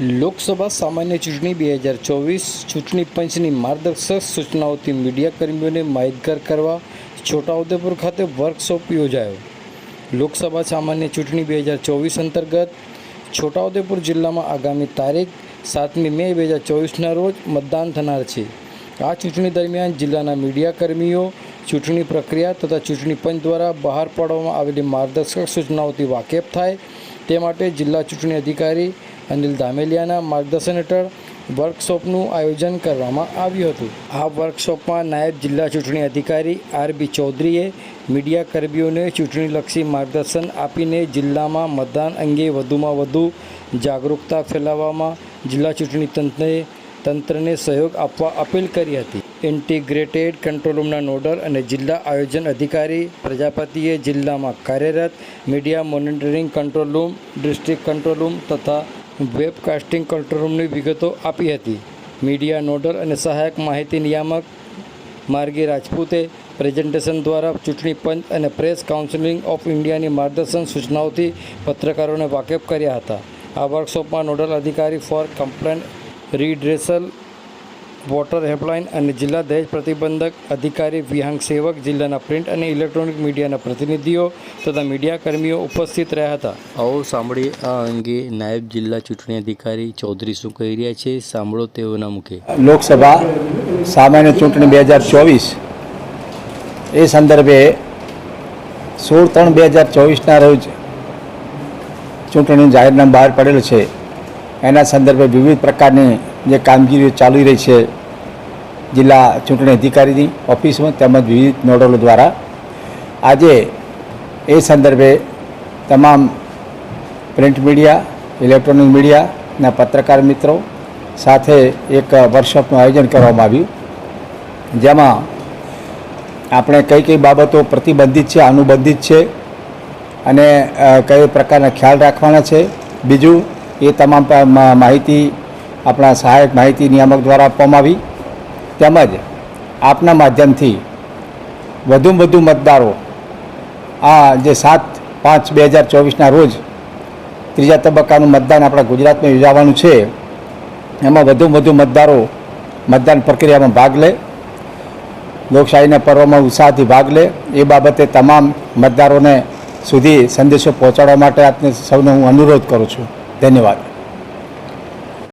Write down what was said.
લોકસભા સામાન્ય ચૂંટણી બે હજાર ચોવીસ ચૂંટણી પંચની માર્ગદર્શક સૂચનાઓથી મીડિયાકર્મીઓને માહિતગાર કરવા છોટાઉદેપુર ખાતે વર્કશોપ યોજાયો. લોકસભા સામાન્ય ચૂંટણી બે હજાર ચોવીસ અંતર્ગત છોટાઉદેપુર જિલ્લામાં આગામી તારીખ સાતમી મે બે હજાર ચોવીસના રોજ મતદાન થનાર છે. આ ચૂંટણી દરમિયાન જિલ્લાના મીડિયાકર્મીઓ ચૂંટણી પ્રક્રિયા તથા ચૂંટણી પંચ દ્વારા બહાર પાડવામાં આવેલી માર્ગદર્શક સૂચનાઓથી વાકેફ થાય તે માટે જિલ્લા ચૂંટણી અધિકારી અનિલ ધામેલિયાના માર્ગદર્શન હેઠળ વર્કશોપનું આયોજન કરવામાં આવ્યું હતું. આ વર્કશોપમાં નાયબ જિલ્લા ચૂંટણી અધિકારી આર બી ચૌધરીએ મીડિયા કર્મીઓને ચૂંટણીલક્ષી માર્ગદર્શન આપીને જિલ્લામાં મતદાન અંગે વધુમાં વધુ જાગરૂકતા ફેલાવવામાં જિલ્લા ચૂંટણી તંત્રને તંત્રને સહયોગ આપવા અપીલ કરી હતી. ઇન્ટિગ્રેટેડ કંટ્રોલ રૂમના નોડલ અને જિલ્લા આયોજન અધિકારી પ્રજાપતિએ જિલ્લામાં કાર્યરત media monitoring control room, district control room તથા વેબકાસ્ટિંગ કંટ્રોલ રૂમની વિગતો આપી હતી. મીડિયા નોડલ અને સહાયક માહિતી નિયામક માર્ગી રાજપૂતે પ્રેઝન્ટેશન દ્વારા ચૂંટણી પંચ અને પ્રેસ કાઉન્સિલિંગ ઓફ ઇન્ડિયાની માર્ગદર્શન સૂચનાઓથી પત્રકારોને વાકેફ કર્યા હતા. આ વર્કશોપમાં નોડલ અધિકારી for complaint redressal voter helpline અને જિલ્લા દહેજ પ્રતિબંધક અધિકારી વિહાંગ સેવક જિલ્લાના પ્રિન્ટ અને ઇલેક્ટ્રોનિક મીડિયાના પ્રતિનિધિઓ તથા મીડિયાકર્મીઓ ઉપસ્થિત રહ્યા હતા. આવો સાંભળી આ અંગે નાયબ જિલ્લા ચૂંટણી અધિકારી ચૌધરી શું કહી રહ્યા છે સાંભળો તેઓના મુખે. લોકસભા સામાન્ય ચૂંટણી બે હજાર ચોવીસ એ સંદર્ભે સોળ ત્રણ બે હજાર ચોવીસના રોજ ચૂંટણીનું જાહેરનામું બહાર પડેલું છે. એના સંદર્ભે વિવિધ પ્રકારની જે કામગીરીઓ ચાલી રહી છે જિલ્લા ચૂંટણી અધિકારીની ઓફિસમાં તેમજ વિવિધ નોડલો દ્વારા. આજે એ સંદર્ભે તમામ પ્રિન્ટ મીડિયા, ઇલેક્ટ્રોનિક મીડિયાના પત્રકાર મિત્રો સાથે એક વર્કશોપનું આયોજન કરવામાં આવ્યું. જેમાં આપણે કઈ કઈ બાબતો પ્રતિબંધિત છે, અનુબંધિત છે અને કઈ પ્રકારના ખ્યાલ રાખવાના છે. બીજું, એ તમામ માહિતી આપણા સહાયક માહિતી નિયામક દ્વારા આપવામાં આવી. તેમજ આપના માધ્યમથી વધુમાં વધુ મતદારો આ જે સાત પાંચ બે હજાર ચોવીસના રોજ ત્રીજા તબક્કાનું મતદાન આપણા ગુજરાતમાં યોજાવાનું છે. એમાં વધુમાં વધુ મતદારો મતદાન પ્રક્રિયામાં ભાગ લે, લોકશાહીના પર્વમાં ઉત્સાહથી ભાગ લે. એ બાબતે તમામ મતદારોને સુધી સંદેશો પહોંચાડવા માટે આપને સૌને હું અનુરોધ કરું છું. ધન્યવાદ.